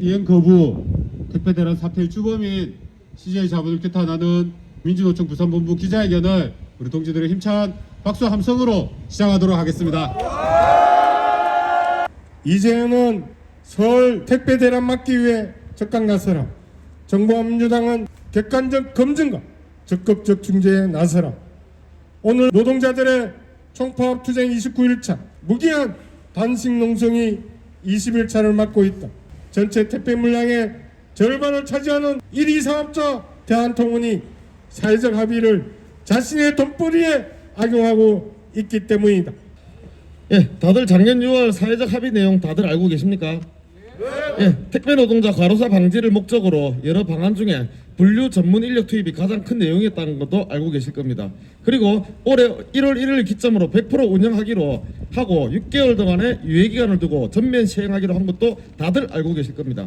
이행 거부, 택배 대란 사태의 주범인 CJ 자본을 규탄하는 민주노총 부산본부 기자회견을 우리 동지들의 힘찬 박수 함성으로 시작하도록 하겠습니다. 이재현은 서울 택배 대란 막기 위해 적극 나서라. 정부와 민주당은 객관적 검증과 적극적 중재에 나서라. 오늘 노동자들의 총파업 투쟁 29일차 무기한 단식 농성이 20일차를 맞고 있다. 전체 택배 물량의 절반을 차지하는 1위 사업자 대한통운이 사회적 합의를 자신의 돈벌이에 악용하고 있기 때문이다. 예, 다들 작년 6월 사회적 합의 내용 다들 알고 계십니까? 예, 택배 노동자 과로사 방지를 목적으로 여러 방안 중에 분류 전문 인력 투입이 가장 큰 내용이었다는 것도 알고 계실 겁니다. 그리고 올해 1월 1일 기점으로 100% 운영하기로 하고 6개월 동안의 유예 기간을 두고 전면 시행하기로 한 것도 다들 알고 계실 겁니다.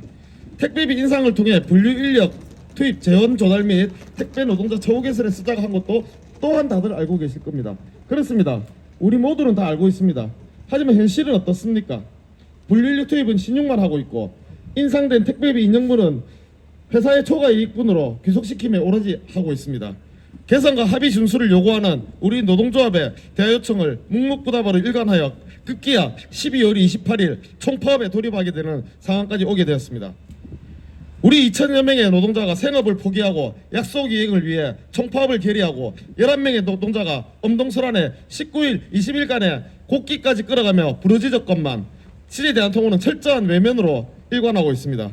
택배비 인상을 통해 분류 인력 투입 재원 조달 및 택배 노동자 처우 개선에 쓰자고 한 것도 또한 다들 알고 계실 겁니다. 그렇습니다. 우리 모두는 다 알고 있습니다. 하지만 현실은 어떻습니까? 분류인력 투입은 신용만 하고 있고 인상된 택배비 인정분은 회사의 초과 이익분으로 귀속시킴에 오로지 하고 있습니다. 개선과 합의 준수를 요구하는 우리 노동조합의 대화 요청을 묵묵부답으로 일관하여 급기야 12월 28일 총파업에 돌입하게 되는 상황까지 오게 되었습니다. 우리 2천여 명의 노동자가 생업을 포기하고 약속 이행을 위해 총파업을 결의하고 11명의 노동자가 엄동설안에 19일, 20일간의 곡기까지 끌어가며 부르짖었건만 시제 대한통운은 철저한 외면으로 일관하고 있습니다.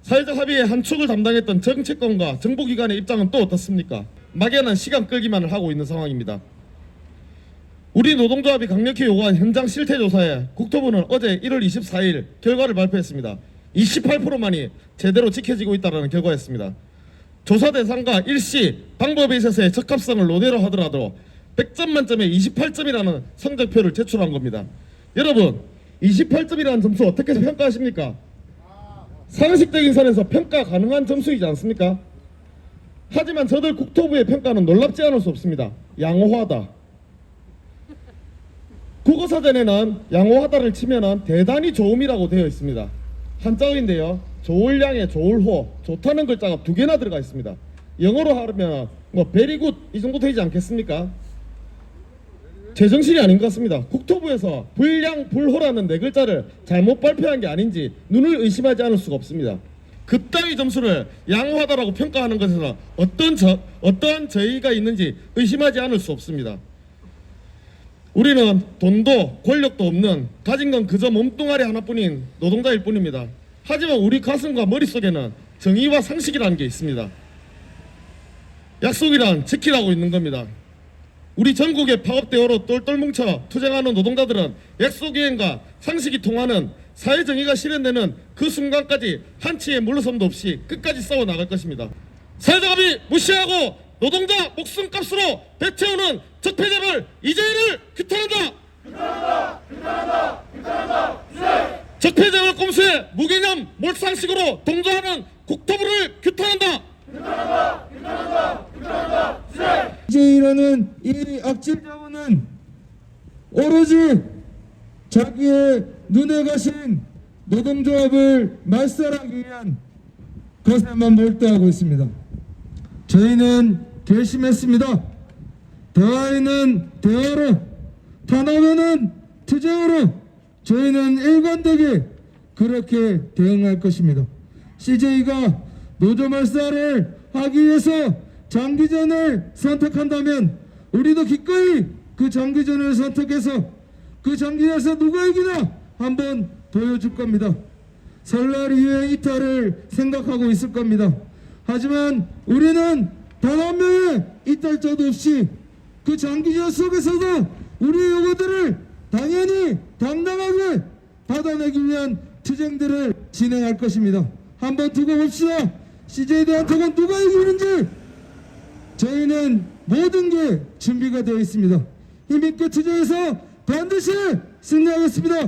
사회적 합의의 한 축을 담당했던 정치권과 정보기관의 입장은 또 어떻습니까? 막연한 시간 끌기만을 하고 있는 상황입니다. 우리 노동조합이 강력히 요구한 현장 실태 조사에 국토부는 어제 1월 24일 결과를 발표했습니다. 28%만이 제대로 지켜지고 있다는 결과였습니다. 조사 대상과 일시 방법에 있어서의 적합성을 논의로 하더라도 100점 만점에 28점이라는 성적표를 제출한 겁니다. 여러분, 28점이라는 점수 어떻게 평가하십니까? 상식적인 선에서 평가 가능한 점수이지 않습니까? 하지만 저들 국토부의 평가는 놀랍지 않을 수 없습니다. 양호하다. 국어사전에는 양호하다를 치면은 대단히 좋음이라고 되어 있습니다. 한자어인데요. 좋을 양에 좋을 호, 좋다는 글자가 두 개나 들어가 있습니다. 영어로 하면 뭐 베리굿 이 정도 되지 않겠습니까? 제정신이 아닌 것 같습니다. 국토부에서 불량 불호라는 네 글자를 잘못 발표한 게 아닌지 눈을 의심하지 않을 수가 없습니다. 그따위 점수를 양호하다라고 평가하는 것에서 어떤 저, 어떠한 저희가 있는지 의심하지 않을 수 없습니다. 우리는 돈도 권력도 없는 가진 건 그저 몸뚱아리 하나뿐인 노동자일 뿐입니다. 하지만 우리 가슴과 머릿속에는 정의와 상식이라는 게 있습니다. 약속이란 지키라고 있는 겁니다. 우리 전국의 파업대오로 똘똘 뭉쳐 투쟁하는 노동자들은 약속 이행과 상식이 통하는 사회정의가 실현되는 그 순간까지 한치의 물러섬도 없이 끝까지 싸워 나갈 것입니다. 사회적 합의 무시하고 노동자 목숨값으로 배태우는 적폐자를 이재희를 규탄한다. 적폐자를 꼼수해 무개념 몰상식으로 동조하는 국토부를 규탄한다. 이재희라는 이 악질 자원은 오로지 자기의 눈에 가신 노동조합을 말살하기 위한 것에만 몰두하고 있습니다. 저희는 결심했습니다. 대화에는 대화로, 탄압에는 투쟁으로 저희는 일관되게 그렇게 대응할 것입니다. CJ가 노조 말살을 하기 위해서 장기전을 선택한다면 우리도 기꺼이 그 장기전을 선택해서 그 장기전에서 누가 이기나 한번 보여줄 겁니다. 설날 이후의 이탈을 생각하고 있을 겁니다. 하지만 우리는 단 한 명의 이탈자도 없이 그 장기전 속에서도 우리의 요구들을 당연히 당당하게 받아내기 위한 투쟁들을 진행할 것입니다. 한번 두고 봅시다. CJ 대한통운 누가 이기는지 모든 게 준비가 되어 있습니다. 힘있게 투쟁해서 반드시 승리하겠습니다.